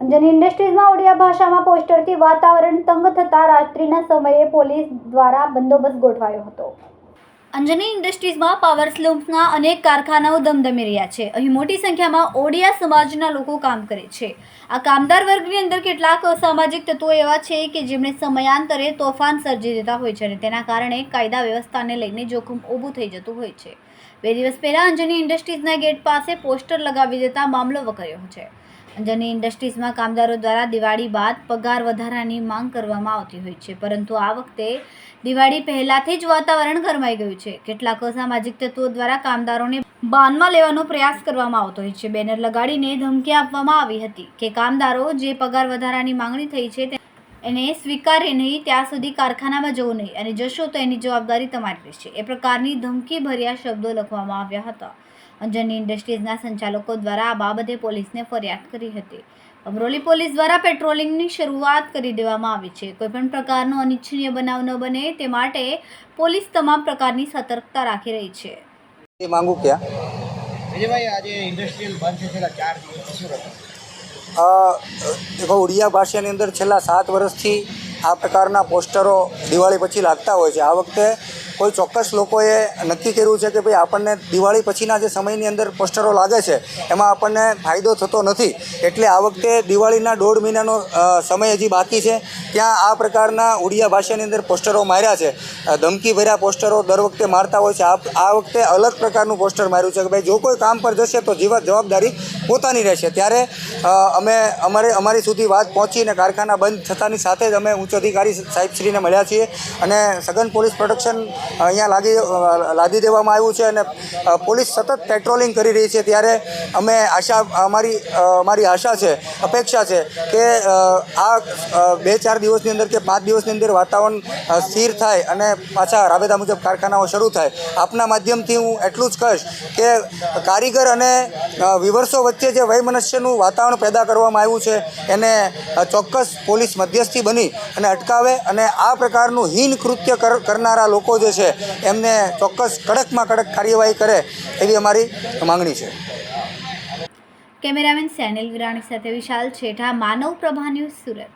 અંજની ઇન્ડસ્ટ્રીઝમાં ઓડિયા ભાષામાં પોસ્ટરથી વાતાવરણ તંગ થતાં રાત્રિના સમયે પોલીસ દ્વારા બંદોબસ્ત ગોઠવાયો હતો. અંજની ઇન્ડસ્ટ્રીઝમાં પાવર સ્લૂમ્સના અનેક કારખાનાઓ ધમધમી રહ્યા છે. અહીં મોટી સંખ્યામાં ઓડિયા સમાજના લોકો કામ કરે છે. આ કામદાર વર્ગની અંદર કેટલાક અસામાજિક તત્વો એવા છે કે જેમણે સમયાંતરે તોફાન સર્જી દેતા હોય છે અને તેના કારણે કાયદા વ્યવસ્થાને લઈને જોખમ ઊભું થઈ જતું હોય છે. બે દિવસ પહેલાં અંજની ઇન્ડસ્ટ્રીઝના ગેટ પાસે પોસ્ટર લગાવી દેતા મામલો વકર્યો છે. અંજની ઇન્ડસ્ટ્રીઝમાં કામદારો દ્વારા દિવાળી બાદ પગાર વધારાની માંગ કરવામાં આવતી હોય છે. પરંતુ આ વખતે દિવાળી પહેલાથી જ વાતાવરણ ગરમાઈ ગયું છે. કેટલાક અસામાજિક તત્વો દ્વારા કામદારોને બાનમાં લેવાનો પ્રયાસ કરવામાં આવતો હોય છે. બેનર લગાડીને ધમકી આપવામાં આવી હતી કે કામદારો જે પગાર વધારાની માંગણી થઈ છે એને સ્વીકારે નહીં, ત્યાં સુધી કારખાનામાં જવું નહીં અને જશો તો એની જવાબદારી તમારી રહેશે. એ પ્રકારની ધમકી ભર્યા શબ્દો લખવામાં આવ્યા હતા. અંજની ઇન્ડસ્ટ્રીઝના સંચાલકો દ્વારા આ બાબતે પોલીસને ફરિયાદ કરી હતી. અમરોલી પોલીસ દ્વારા પેટ્રોલિંગની શરૂઆત કરી દેવામાં આવી છે. કોઈપણ પ્રકારનો અનિચ્છનીય બનાવ ન બને તે માટે પોલીસ તમામ પ્રકારની સતર્કતા રાખી રહી છે. એ માંગુ ક્યાં? વિજયભાઈ આજે ઇન્ડસ્ટ્રીયલ બંધ છે છેલ્લા ચાર દિવસ શું હતું દેખો ઉડિયા ભાષાની અંદર છેલ્લા સાત વર્ષથી આ પ્રકારના પોસ્ટરો દિવાળી પછી લાગતા હોય છે. આ વખતે કોઈ ચોક્કસ લોકોએ નક્કી કર્યું છે કે ભાઈ આપણને દિવાળી પછીના જે સમયની અંદર પોસ્ટરો લાગે છે, એમાં આપણને ફાયદો થતો નથી. એટલે આ વખતે દિવાળીના દોઢ મહિનાનો સમય હજી બાકી છે. ત્યાં આ પ્રકારના ઉડિયા ભાષાની અંદર પોસ્ટરો માર્યા છે. ધમકીભર્યા ધમકી ભર્યા પોસ્ટરો દર વખતે મારતા હોય છે. આ વખતે અલગ પ્રકારનું પોસ્ટર માર્યું છે કે ભાઈ જો કોઈ કામ પર જશે તો જીવા, જવાબદારી પોતાની રહેશે. ત્યારે અમે, અમારે, અમારી સુધી વાત પહોંચીને કારખાના બંધ થતાની સાથે જ અમે ઉચ્ચ અધિકારી સાહેબશ્રીને મળ્યા છીએ અને સઘન પોલીસ પ્રોટેક્શન અહીંયા લાગી લાદી દેવામાં આવ્યું છે અને પોલીસ સતત પેટ્રોલિંગ કરી રહી છે ત્યારે અમે આશા, અમારી અમારી આશા છે, અપેક્ષા છે કે આ બે ચાર દિવસની અંદર કે પાંચ દિવસની અંદર વાતાવરણ સ્થિર થાય અને પાછા રાબેતા મુજબ કારખાનાઓ શરૂ થાય. આપના માધ્યમથી હું એટલું જ કહીશ કે કારીગર અને વિવર્સો વચ્ચે જે વયમનુષ્યનું વાતાવરણ પેદા કરવામાં આવ્યું છે એને ચોક્કસ પોલીસ મધ્યસ્થી બની અને અટકાવે અને આ પ્રકારનું હીન કૃત્ય કર- કરનારા લોકો જે છે. એમને ચોક્કસ કડકમાં કડક કાર્યવાહી કરે એવી અમારી માંગણી છે. કેમેરામેન સેનિલ વિરાણી સાથે વિશાલ છેઠા, માનવ પ્રભા ન્યૂઝ સુરત.